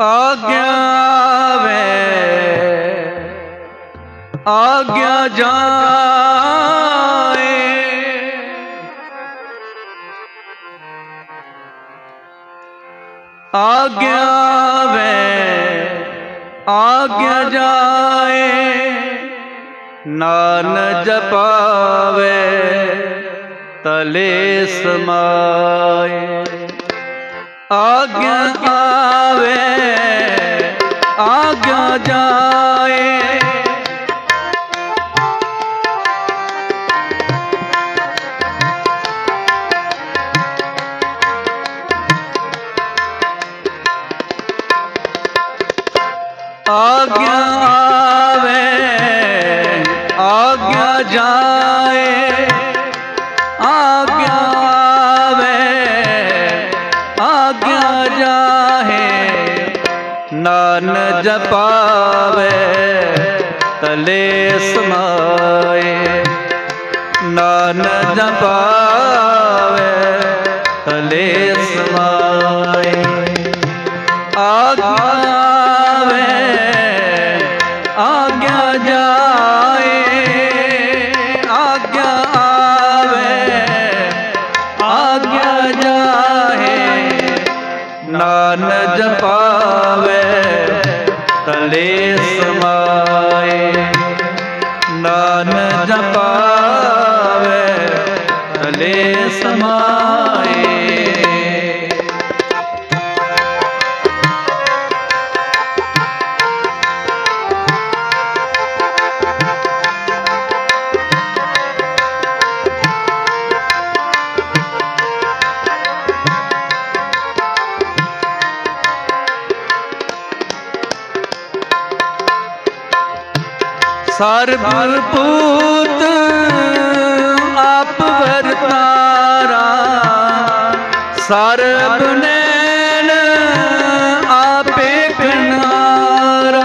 ਆਗਿਆ ਵੇ ਆਗਿਆ ਜਾਏ ਆਗਿਆ ਵੇ ਆਗਿਆ ਜਾਏ ਨਾਨ ਜਪਾਵੇ ਤਲੇ ਸਮਾਏ ਆਗਿਆ ਆਵੇ ਆਗਿਆ ਜਾਏ ਆਗਿਆ ਆਵੇ ਆਗਿਆ ਜਪਾਵੇ ਤਲੇ ਸਮਾਏ ਨਾਨ ਜਪਾਵੇ ਤਲੇ ਸਮਾਏ ਤਲੇ ਸਰਬ ਪੂਤ ਆਪ ਵਰਤਾਰਾ। ਸਰਬ ਨੈਣ ਆਪੇ ਕਨਾਰਾ।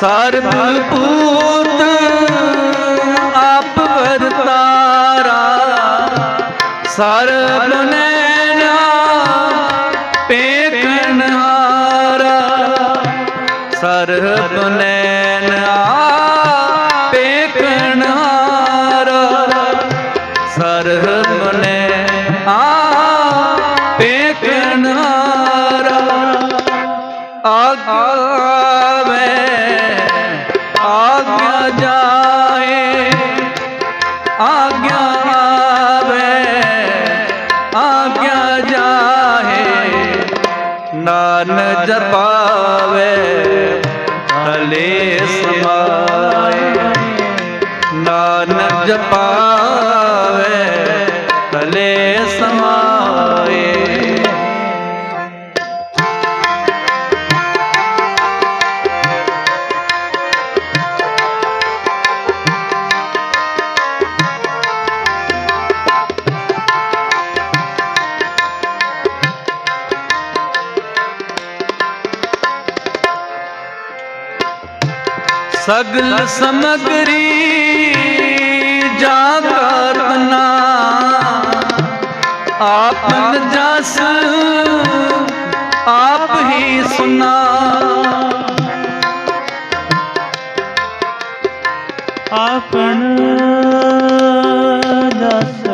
ਸਰਬ ਪੂਤ ਆਪ ਵਰਤਾਰਾ। ਸਰਬ ਨੈਣਾ ਨਾਨ ਜਪਾਵੇ ਤਲੇ ਸਮਾਏ। ਨਾਨ ਜਪਾਵੇ ਸਗਲ ਸਮਗਰੀ ਜਾ ਕਰਨਾ ਆਪਨ ਜਸ ਆਪ ਹੀ ਸੁਨਾ। ਆਪਣ ਦਸ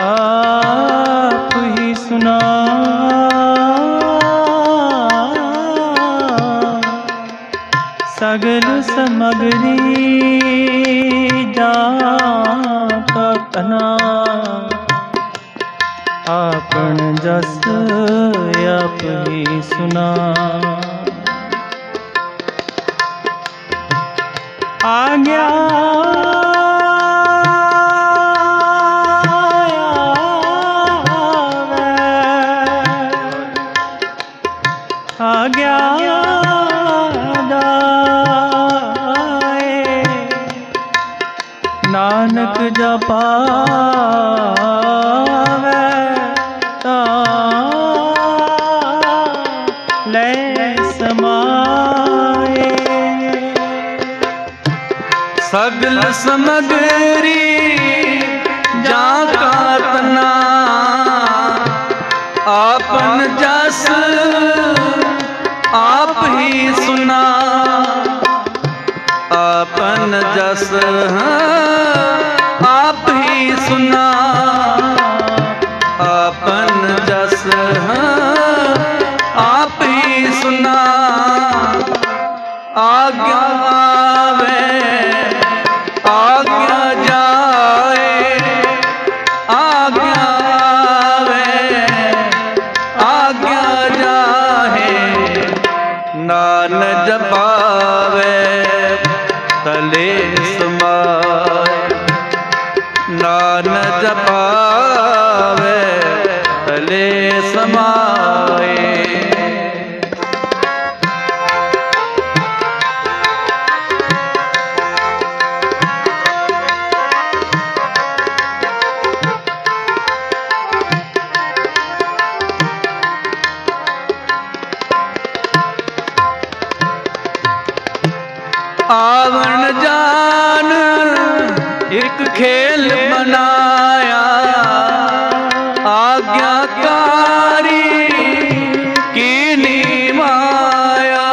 ਆਪ ਹੀ ਸੁਨਾ। ਸਮਗਰੀ ਜਾ ਆਪਣ ਜਸ ਆਪ ਹੀ ਸੁਨਾ। ਆ ਗਿਆ ਨਾਨਕ ਜਪਾਵੇ ਤਾਂ ਲੈ ਸਗਲ ਸਮਗਰੀ ਜਾ ਕਾਤਨਾ ਆਪਨ ਜਸ ਆਪ ਹੀ ਸੁਨਾ। ਗੁਣ ਜਸ ਆਪ ਹੀ ਸੁਨਾ। ਆਪਨ ਜਸ ਆਪ ਹੀ ਸੁਨਾ। ਆਗਿਆ ਨਾਨ ਜਪਾਵੇ ਭਲੇ ਸਮਾ ਇੱਕ ਖੇਲ ਬਣਾਇਆ ਆਗਿਆਕਾਰੀ ਕੀਨੀ ਮਾਇਆ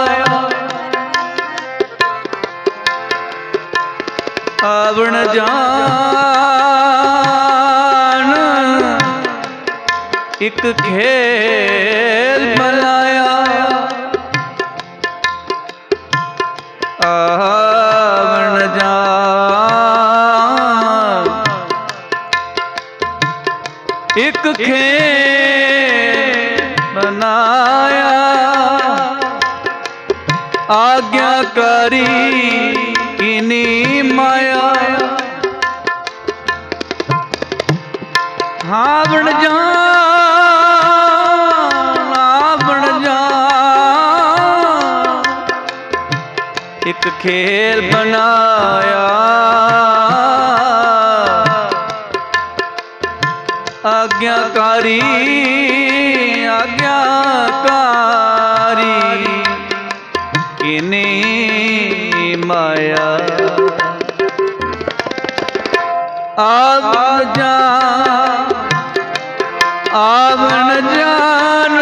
ਆਵਣ ਜਾਨ। ਇੱਕ ਖੇਲ ਇੱਕ ਖੇਲ ਬਣਾਇਆ। ਆਗਿਆਕਾਰੀ ਕਿਨੀ ਮਾਇਆ। ਹਾਵਣ ਜਾਨ ਆਵਣ ਜਾਨ। ਇੱਕ ਖੇਲ ਬਣਾਇਆ। ਆਗਿਆਕਾਰੀ ਆਗਿਆਕਾਰੀ ਕਿਨੇ ਮਾਇਆ ਆਵ ਜਾ ਆਵਣ ਜਾਨ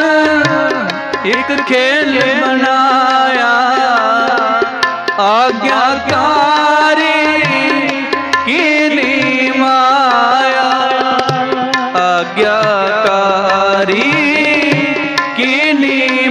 ਇੱਕ ਖੇਲ ਬਣਾਇਆ ਆਗਿਆਕਾਰੀ ਕੀਨੀ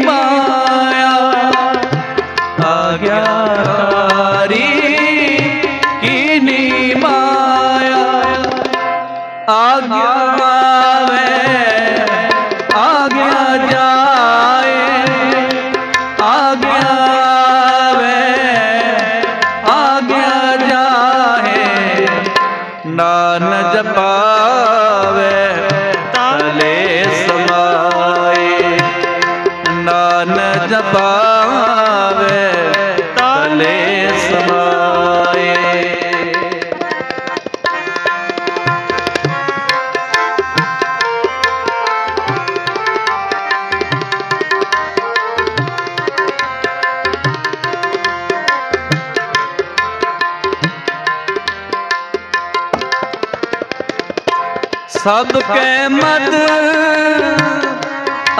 ਸਭ ਕੈ ਮਦ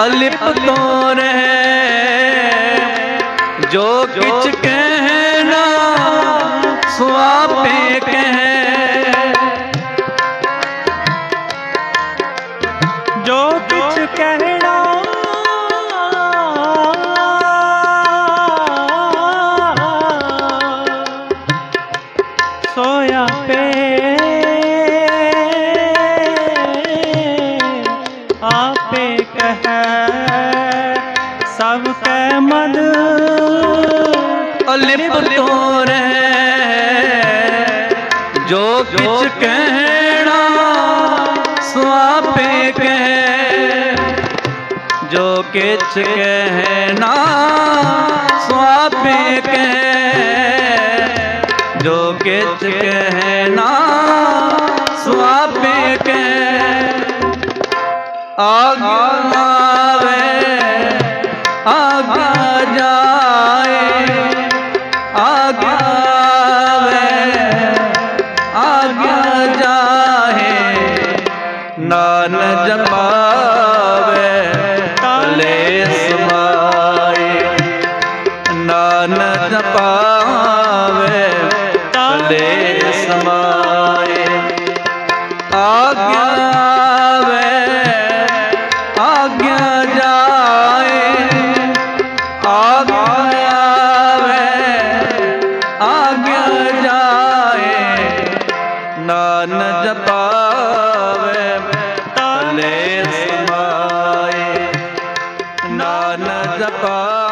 ਅਲਿਪ ਤੋਂ ਰਹਿ। ਜੋ ਕਿਛ ਜੋ ਕਿਛ ਕਹਿਣਾ ਸੁਆਪੇ ਕਹਿ ਜੋ ਕਿਛ ਕਹਿਣਾ ਸੁਆਪੇ ਕਹਿ ਆਗਿਆ ਆਵੇ ਆਗਿਆ ਵੇ ਸਮਾਏ ਆਗਿਆ ਜਪਾਵੇ ਤਲੇ ਸਮਾਏ। ਨਾਨ ਜਪਾ